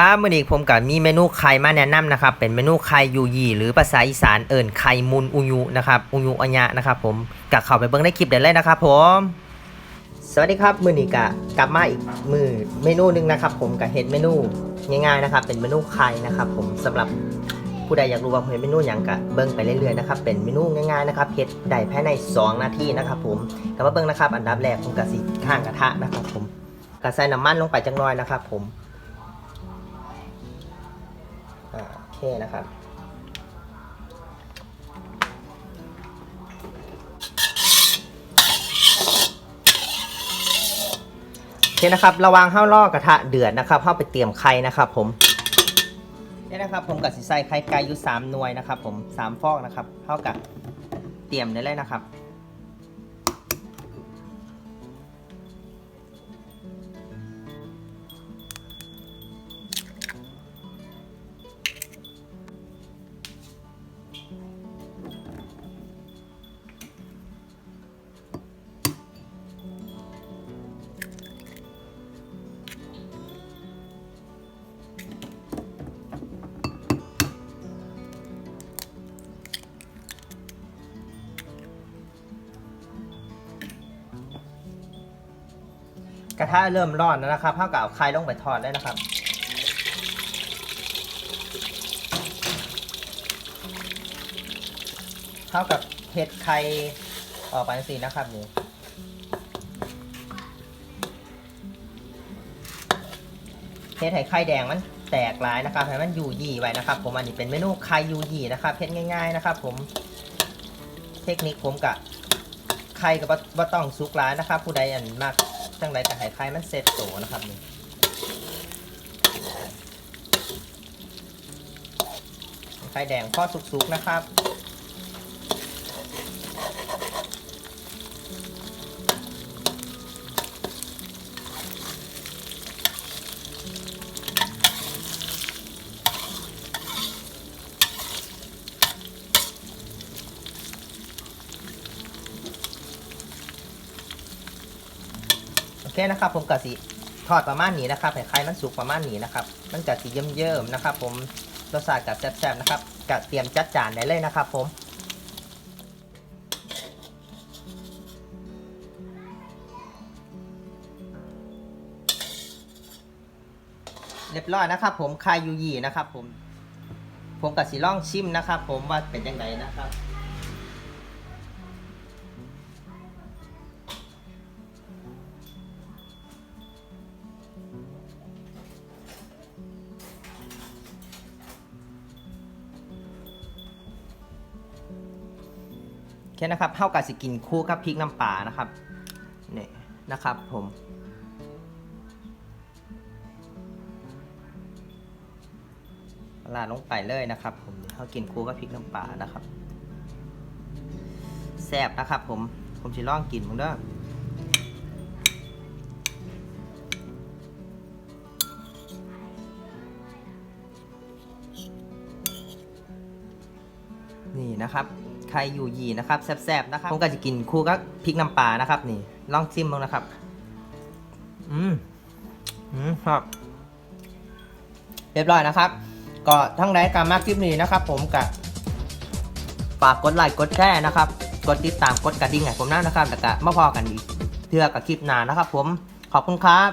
ครับมื่อนี้ผมกับมีเมนูไข่มาแนะนำนะครับ เป็นเมนูไข่ยูยีหรือภาษาอีสานเอิญไข่มุนอุยุนะครับอุยุอัญญะนะครับผมกับเข้าไปเบิ่งในคลิปได้เลยนะครับผมสวัสดีครับมื่อนี้กะกลับมาอีกมือเมนูหนึงนะครับ ผมกับเฮ็ดเมนูง่ายๆนะครับ เป็นเมนูไข่นะครับ ผมสำหรับผู้ใดอยากรู้ว่าเฮ็ดเมนูหยังกะเบิ่งไปเรื่อยๆนะครับเป็นเมนูง่ายๆนะครับเฮ็ดได้ภายใน 2 นาทีนะครับ ผมกลับมาเบิ่งนะครับ อันดับแรกผมกะสิข้างกระทะนะครับ ผมกะใส่น้ำมันลงไปจักหน่อยนะครับ ผม อ่าโอเคนะครับโอเคนะครับระวังข้าวลอกกระทะเดือดนะครับเข้าไปเตรียมไข่นะครับ ผมนี่นะครับ ผมกับสิใส่ไข่ไก่อยู่สามหน่วยนะครับ ผมสามฟองนะครับเท่ากับเตรียมได้เลยนะครับ กระทะเริ่มร้อนแล้วนะครับเท่ากับเอาไข่ลงไปทอดได้นะครับ เท่ากับเห็ดไข่ออกไปสินะครับนี่เห็ดไข่ไข่แดงมันแตกหลายนะครับให้มันอยู่ยี่ไว้นะครับ ผมอันนี้เป็นเมนูไข่ยูยี่นะครับเห็ดง่าย ๆนะครับ ผมเทคนิคผมกะไข่กับว่าต้องซุกร้ายนะครับ ผู้ใดอันมาก จังไรกับไข่ไข่มันเซ็ตโตนะครับนี่ไข่แดงพ่อสุกๆนะครับ เคนะครับ ผมกะสิทอดประมาณนี้นะครับให้ไข่มันสุกประมาณนี้นะครับมันกะสิเยิ้มๆนะครับ ผมรสชาติกะแซ่บๆนะครับกะเตรียมจัดจานได้เลยนะครับ ผมเรียบร้อยนะครับ ผมคายยูยีนะครับ ผมผมกับสีล่องชิมนะครับ ผมว่าเป็นยังไงนะครับ โอเคนะครับเท่ากับสิกินคู่กับพริกน้ำปลานะครับนี่นะครับผมลาดลงไปเลยนะครับ ผมเขากินคู่กับพริกน้ำปลานะครับแซ่บนะครับ ผมผมจะลองกินมึงเด้อนี่นะครับ ใครอยู่ยีนะครับแซ่บๆนะครับผมก็จะกินคู่กับพริกน้ำปลานะครับ นี่ลองชิมมึงนะครับ อืมอืมครับ เรียบร้อยนะครับ ก็ทั้งไดการมากคลิปนี้นะครับ ผมกับฝากกดไลค์กดแชร์นะครับ กดติดตามกดกระดิ่งให้ผมนะนะครับแล้วก็มาพอกันอีกเทื่อกับคลิปหน้านะครับ ผมขอบคุณครับ